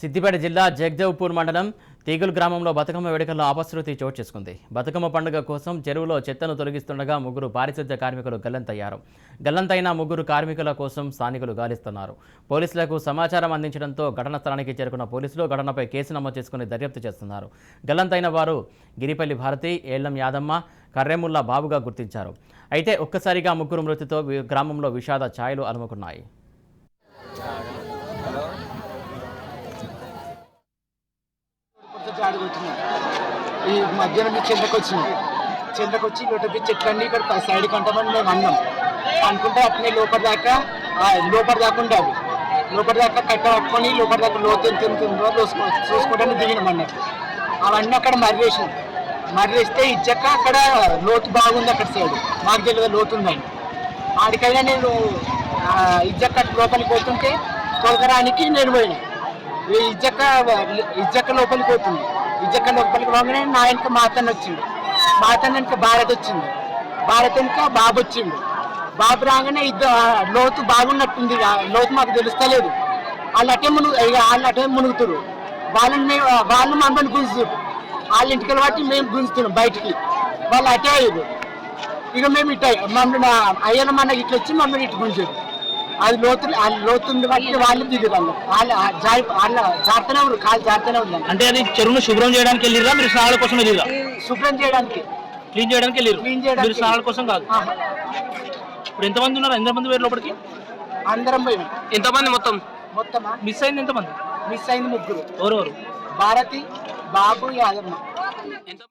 సిద్దిపేట జిల్లా జగదేవ్పూర్ మండలం తీగుల్ గ్రామంలో బతుకమ్మ వేడుకల్లో అపశృతి చోటు చేసుకుంది. బతుకమ్మ పండుగ కోసం చెరువులో చెత్తను తొలగిస్తుండగా ముగ్గురు పారిశుద్ధ్య కార్మికులు గల్లంతయ్యారు. గల్లంతైన ముగ్గురు కార్మికుల కోసం స్థానికులు గాలిస్తున్నారు. పోలీసులకు సమాచారం అందించడంతో ఘటనా స్థలానికి చేరుకున్న పోలీసులు ఘటనపై కేసు నమోదు చేసుకుని దర్యాప్తు చేస్తున్నారు. గల్లంతైన వారు గిరిపల్లి భారతి ఏళ్ళం యాదమ్మ కర్రెముల్లా బాబుగా గుర్తించారు. అయితే ఒక్కసారిగా ముగ్గురు మృతితో గ్రామంలో విషాద ఛాయలు అలుముకున్నాయి. కొత్త జాడి ఈ మధ్యాహ్నం మీ చెందకు వచ్చింది. చెందకు వచ్చి లోటపి చెట్లన్నీ ఇక్కడ సైడ్ కంటామని మేము అన్నాం. అనుకుంటే అట్నే లోపల దాకా లోపల దాకా ఉండాలి. లోపల దాకా కట్ట పట్టుకొని లోపల దాకా లోతు ఎంత ఎంత ఉందో చూసుకో చూసుకోవడానికి దిగినాం అన్నట్టు అవన్నీ అక్కడ మర్రేసినాం. మర్రేస్తే ఇచ్చాక అక్కడ లోతు బాగుంది అక్కడ సైడ్ మాకు తెలియదు లోతు ఉందని ఆడికైనా నేను ఇచ్చాక ఇజ్జక్క లోపలికి పోతుంటే తొలగరానికి నేను పోయినా. ఇజ్జక్క ఇజ్జక్క లోపలికి పోతుంది. ఇజ్జక్క లోపలికి పోగానే నా వెనక మాతన్న వచ్చిండు. మా వెనక భారత్ వచ్చింది. భారత్ వెనక బాబు వచ్చిండు. బాబు రాగానే ఇద్దరు లోతు బాగున్నట్టుంది లోతు మాకు తెలుస్తలేదు. వాళ్ళు అటే మునుగు వాళ్ళు అటే మునుగుతురు వాళ్ళని మేము వాళ్ళు మమ్మల్ని గుంజుతారు వాళ్ళ ఇంటికి బట్టి మేము గుంజుతున్నాం బయటికి. వాళ్ళు అటే అయ్యారు ఇక మేము ఇట్ట మమ్మల్ని అయ్యన మన ఇట్లా వచ్చి మమ్మల్ని ఇటు గుంజారు అది లోతు ఆ లోతుంది బట్టి వాళ్ళు దిగురు వాళ్ళు వాళ్ళు జారి వాళ్ళ జారుతూనే ఉన్నారు కాలు జారుతూనే ఉందండి అంటే అది చెరువును శుభ్రం చేయడానికి వెళ్ళిరా మీరు స్నానాల కోసం వెళ్ళిరా శుభ్రం చేయడానికి. క్లీన్ చేయడానికి వెళ్ళిరు చేయడానికి. మీరు స్నానాల కోసం కాదు. ఆహా. ఇప్పుడు ఎంతమంది ఉన్నారు? ఎంతమంది వేరు లోపలికి? అందరం పోయి ఎంతమంది మొత్తం? మొత్తమా? మిస్ అయింది ఎంతమంది? మిస్ అయింది ముగ్గురు. ఎవరెవరు? భారతి బాబు యాదమ్మ. ఎంత